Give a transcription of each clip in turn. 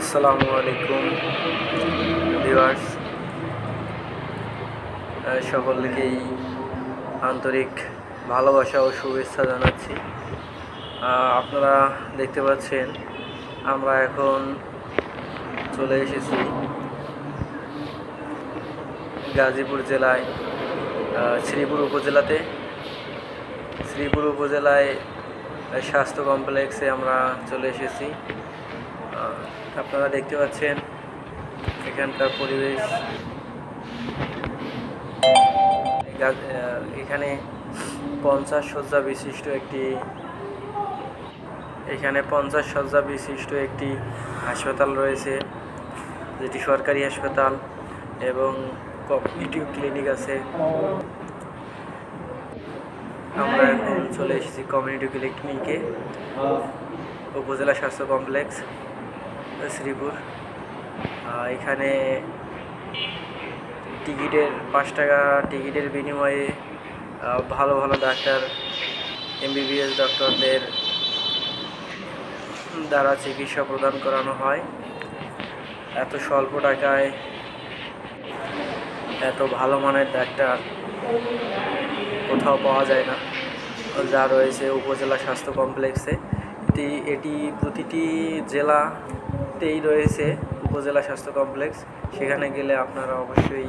আসসালামু আলাইকুম, ভিউয়ার্স। সকলকেই আন্তরিক ভালোবাসা ও শুভেচ্ছা জানাচ্ছি। আপনারা দেখতে পাচ্ছেন, আমরা এখন চলে এসেছি গাজীপুর জেলায় শ্রীপুর উপজেলাতে। শ্রীপুর উপজেলায় স্বাস্থ্য কমপ্লেক্সে আমরা চলে এসেছি। আপনারা দেখতে পাচ্ছেন এখানকার পরিবেশ। এখানে পঞ্চাশ শয্যা বিশিষ্ট একটি, এখানে পঞ্চাশ সজ্জা বিশিষ্ট একটি হাসপাতাল রয়েছে, যেটি সরকারি হাসপাতাল এবং কমিউনিটি ক্লিনিক আছে। আমরা এখন চলে এসেছি কমিউনিটি ক্লিনিকে, উপজেলা স্বাস্থ্য কমপ্লেক্স। শ্রীপুর। এখানে টিকিটের, পাঁচ টাকা টিকিটের বিনিময়ে ভালো ভালো ডাক্তার, এমবিবিএস ডক্টরদের দ্বারা চিকিৎসা প্রদান করানো হয়। এত স্বল্প টাকায় এত ভালো মানের ডাক্তার কোথাও পাওয়া যায় না, যা রয়েছে উপজেলা স্বাস্থ্য কমপ্লেক্সে। এটি এটি প্রতিটি জেলাতেই রয়েছে উপজেলা স্বাস্থ্য কমপ্লেক্স। সেখানে গেলে আপনারা অবশ্যই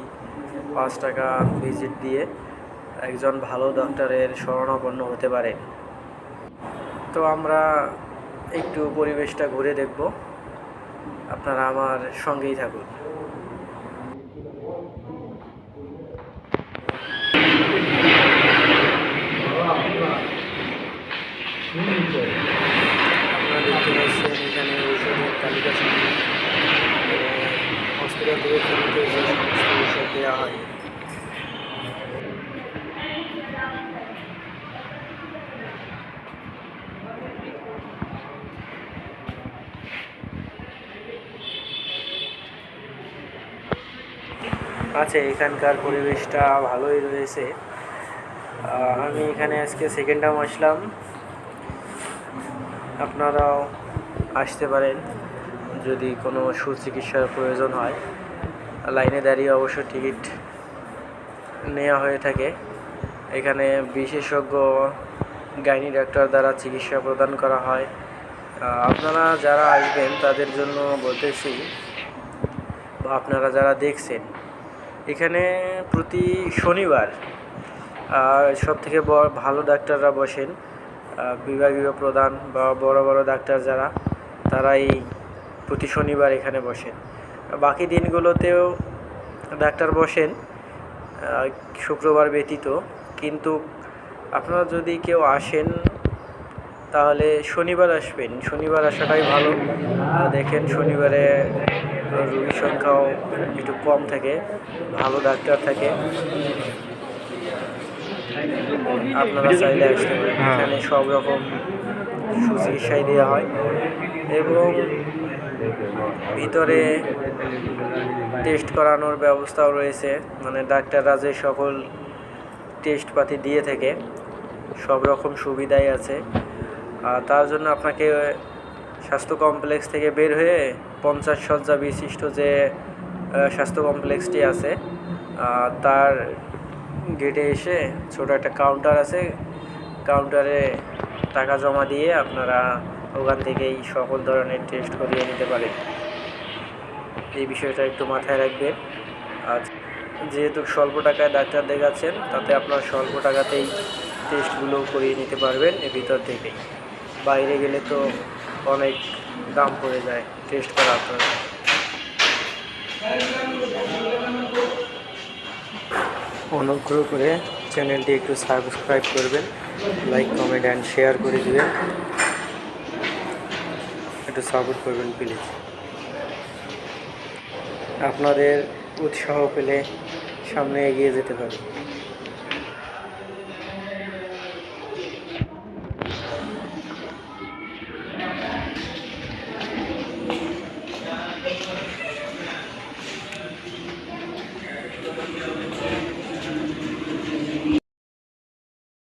পাঁচ টাকা ভিজিট দিয়ে একজন ভালো ডক্টরের শরণাপন্ন হতে পারে তো আমরা একটু পরিবেশটা ঘুরে দেখব। আপনারা আমার সঙ্গেই থাকুন আপনারা দেখতে পাচ্ছেন এখানে ঔষধের তালিকা সামনে হসপিটাল থেকে ফ্রিতে যে সমস্ত ঔষধ দেওয়া আছে এখানকার পরিবেশটা ভালোই রয়েছে। আমি এখানে আজকে সেকেন্ড টাইম আসলাম। আপনারাও আসতে পারেন যদি কোনো সুচিকিৎসার প্রয়োজন হয়। লাইনে দাঁড়িয়ে অবশ্য টিকিট নেওয়া হয়ে থাকে। এখানে বিশেষজ্ঞ, গাইনি ডাক্তার দ্বারা চিকিৎসা প্রদান করা হয়। আপনারা যারা আসবেন, তাদের জন্য বলতেছি আপনারা যারা দেখছেন, এখানে প্রতি শনিবার সব থেকে ভালো ডাক্তাররা বসেন। বিভাগীয় প্রধান বা বড় বড় ডাক্তার যারা, তারাই প্রতি শনিবার এখানে বসেন। বাকি দিনগুলোতেও ডাক্তার বসেন শুক্রবার ব্যতীত। কিন্তু আপনারা যদি কেউ আসেন তাহলে শনিবার আসবেন। শনিবার আসাটাই ভালো। দেখেন শনিবারে রোগীর সংখ্যাও একটু কম থাকে ভালো ডাক্তার থাকে। আপনারা চাইলে আসতে পারেন। এখানে সব রকম সুচিকিৎসাই দেওয়া হয়। এবং ভিতরে টেস্ট করানোর ব্যবস্থাও রয়েছে। মানে ডাক্তাররা যে সকল টেস্টপাতি দিয়ে থাকে, সব রকম সুবিধাই আছে। আর তার জন্য আপনাকে স্বাস্থ্য কমপ্লেক্স থেকে বের হয়ে পঞ্চাশ শয্যা বিশিষ্ট যে স্বাস্থ্য কমপ্লেক্সটি আছে তার গেটে এসে ছোট একটা কাউন্টার আছে। কাউন্টারে টাকা জমা দিয়ে আপনারা ওখান থেকেই সকল ধরনের টেস্ট করিয়ে নিতে পারেন এই বিষয়টা একটু মাথায় রাখবেন। আর যেহেতু স্বল্প টাকায় ডাক্তার দেখাচ্ছেন, তাতে আপনার স্বল্প টাকাতেই টেস্টগুলো করিয়ে নিতে পারবেন এর ভিতর থেকেই। বাইরে গেলে তো অনেক দাম পড়ে যায় টেস্ট করা আপনার অনুগ্রহ করে চ্যানেলটি একটু সাবস্ক্রাইব করবেন লাইক কমেন্ট অ্যান্ড শেয়ার করে দিবেন। একটু সাপোর্ট করবেন প্লিজ আপনাদের উৎসাহ পেলে সামনে এগিয়ে যেতে পারি।